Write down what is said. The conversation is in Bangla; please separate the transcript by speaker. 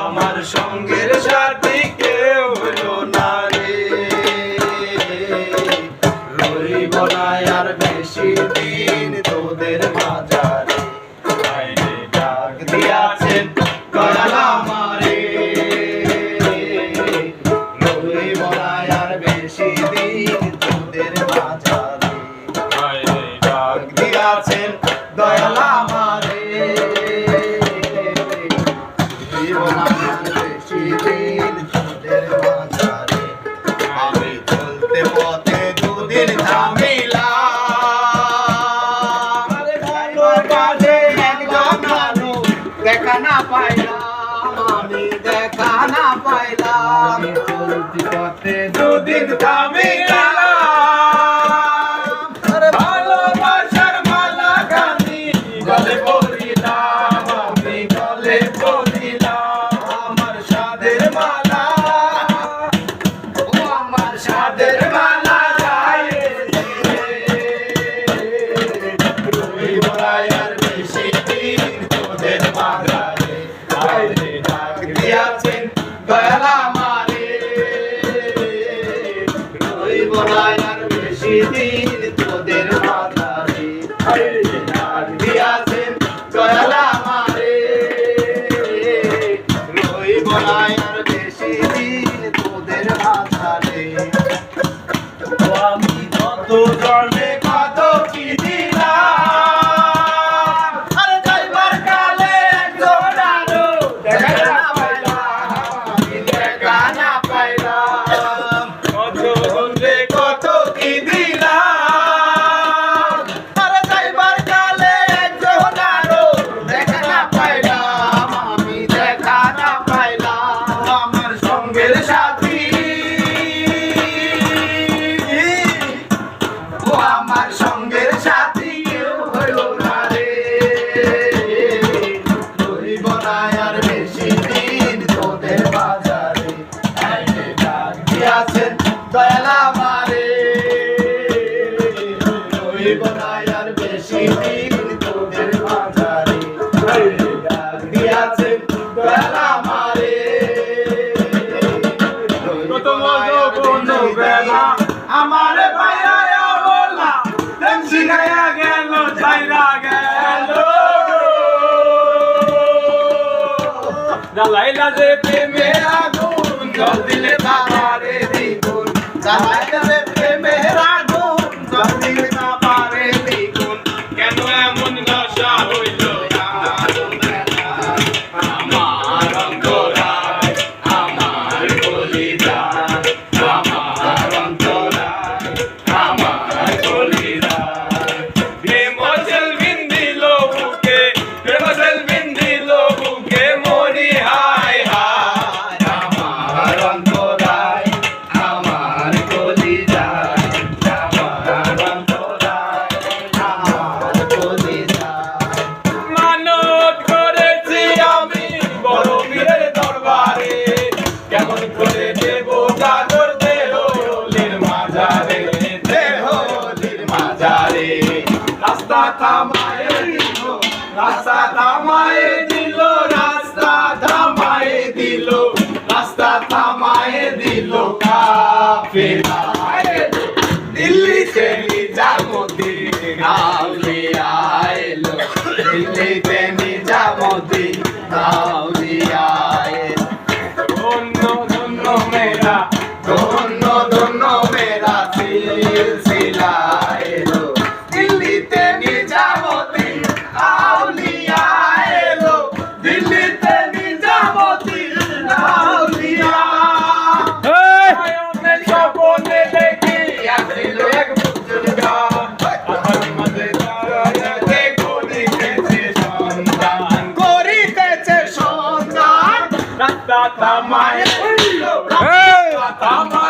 Speaker 1: আমার সঙ্গের সাথে কেউ হলো আর বেশি দেখা না পাইলাম। আমি দেখা না পাইলাম। দুদিন থামিলাম আছেন দয়াল আমারে। রইব না আর বেশি দিন তোদের মারে দিয়াছেন দয়াল
Speaker 2: বেলা।
Speaker 1: আমার পায়া
Speaker 2: বললা শিখাইয়া গেল ছাইরা গেল। La la la de primera, con dos
Speaker 1: dilemas. Jamais.
Speaker 2: রাস্তা থামায়
Speaker 1: 哎，打他！